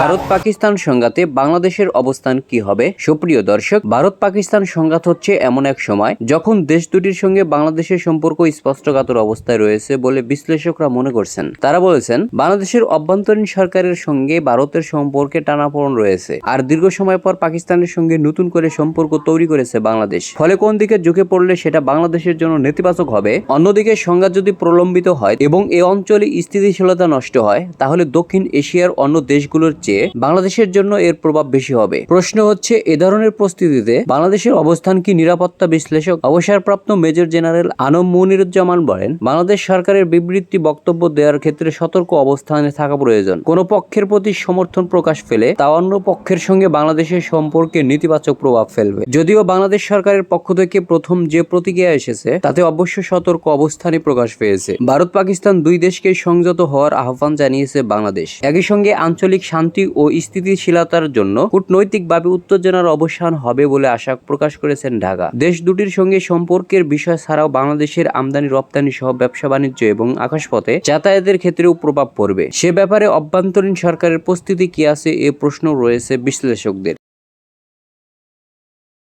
ভারত পাকিস্তান সংঘাতে বাংলাদেশের অবস্থান কি হবে? সুপ্রিয় দর্শক, ভারত পাকিস্তান সংঘাত হচ্ছে এমন এক সময় যখন দেশ দুটির সঙ্গে বাংলাদেশের সম্পর্ক স্পষ্টকাতর অবস্থায় রয়েছে বলে বিশ্লেষকরা মনে করছেন। তারা বলেছেন, বাংলাদেশের অভ্যন্তরীণ সরকারের সঙ্গে ভারতের সম্পর্কে টানাপোড়ন রয়েছে আর দীর্ঘ সময় পর পাকিস্তানের সঙ্গে নতুন করে সম্পর্ক তৈরি করেছে বাংলাদেশ। ফলে কোন দিকে ঝুঁকে পড়লে সেটা বাংলাদেশের জন্য নেতিবাচক হবে? অন্যদিকে সংঘাত যদি প্রলম্বিত হয় এবং এ অঞ্চলে স্থিতিশীলতা নষ্ট হয়, তাহলে দক্ষিণ এশিয়ার অন্য দেশগুলোর চেয়ে বাংলাদেশের জন্য এর প্রভাব বেশি হবে। প্রশ্ন হচ্ছে, এ ধরনের পরিস্থিতিতে বাংলাদেশের অবস্থান কি নিরাপত্তা বিশ্লেষক? অবসরপ্রাপ্ত মেজর জেনারেল আনম মুনিরুজ্জামান বলেন, বাংলাদেশ সরকারের বিবৃতি বক্তব্য দেওয়ার ক্ষেত্রে সতর্ক অবস্থানে থাকা প্রয়োজন। কোন পক্ষের প্রতি সমর্থন প্রকাশ পেলে তা অন্য পক্ষের সঙ্গে বাংলাদেশের সম্পর্কে নেতিবাচক প্রভাব ফেলবে। যদিও বাংলাদেশ সরকারের পক্ষ থেকে প্রথম যে প্রতিক্রিয়া এসেছে, তাতে অবশ্য সতর্ক অবস্থানে প্রকাশ পেয়েছে। ভারত পাকিস্তান দুই দেশকে সংযত হওয়ার আহ্বান জানিয়েছে বাংলাদেশ। একই সঙ্গে আঞ্চলিক শান্তি ও স্থিতিশীলতার জন্য কূটনৈতিকভাবে উত্তেজনার অবসান হবে বলে আশা প্রকাশ করেছেন ঢাকা। দেশ দুটির সঙ্গে সম্পর্কের বিষয় ছাড়াও বাংলাদেশের আমদানি, রপ্তানি সহ ব্যবসা বাণিজ্য এবং আকাশপথে যাতায়াতের ক্ষেত্রেও প্রভাব পড়বে। সে ব্যাপারে অভ্যন্তরীণ সরকারের প্রস্তুতি কি আছে এ প্রশ্ন রয়েছে বিশ্লেষকদের।